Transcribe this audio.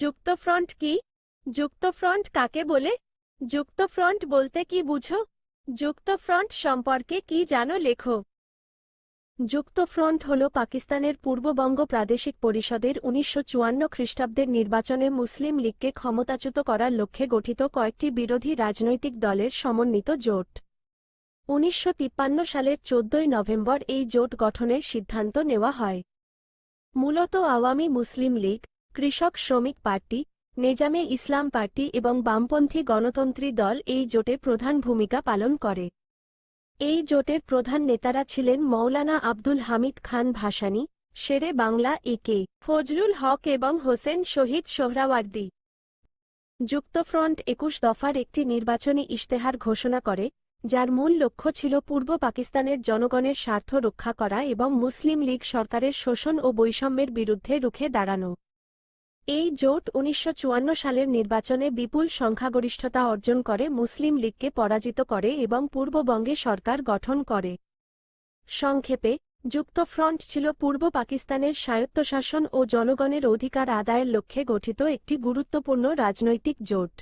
যুক্তফ্রন্ট কি? যুক্তফ্রন্ট কাকে বলে? যুক্তফ্রন্ট বলতে কি বুঝো? যুক্তফ্রন্ট সম্পর্কে কি জানো লেখো? যুক্তফ্রন্ট হল পাকিস্তানের পূর্ববঙ্গ প্রাদেশিক পরিষদের উনিশশো চুয়ান্ন খ্রিস্টাব্দের নির্বাচনে মুসলিম লীগকে ক্ষমতাচ্যুত করার লক্ষ্যে গঠিত কয়েকটি বিরোধী রাজনৈতিক দলের সমন্বিত জোট। উনিশশো তিপ্পান্ন সালের চোদ্দই নভেম্বর এই জোট গঠনের সিদ্ধান্ত নেওয়া হয়। মূলত আওয়ামী মুসলিম লীগ কৃষক শ্রমিক পার্টি, নেজামে ইসলাম পার্টি এবং বামপন্থী গণতন্ত্রী দল এই জোটে প্রধান ভূমিকা পালন করে। এই জোটের প্রধান নেতারা ছিলেন মৌলানা আব্দুল হামিদ খান ভাসানী, শেরে বাংলা একে ফজলুল হক এবং হোসেন শহীদ সোহরাওয়ার্দী। যুক্তফ্রন্ট একুশ দফার একটি নির্বাচনী ইশতেহার ঘোষণা করে, যার মূল লক্ষ্য ছিল পূর্ব পাকিস্তানের জনগণের স্বার্থ রক্ষা করা এবং মুসলিম লীগ সরকারের শোষণ ও বৈষম্যের বিরুদ্ধে রুখে দাঁড়ানো। এই জোট উনিশশো চুয়ান্ন সালের নির্বাচনে বিপুল সংখ্যাগরিষ্ঠতা অর্জন করে মুসলিম লীগকে পরাজিত করে এবং পূর্ববঙ্গে সরকার গঠন করে। সংক্ষেপে, যুক্তফ্রন্ট ছিল পূর্ব পাকিস্তানের স্বায়ত্তশাসন ও জনগণের অধিকার আদায়ের লক্ষ্যে গঠিত একটি গুরুত্বপূর্ণ রাজনৈতিক জোট।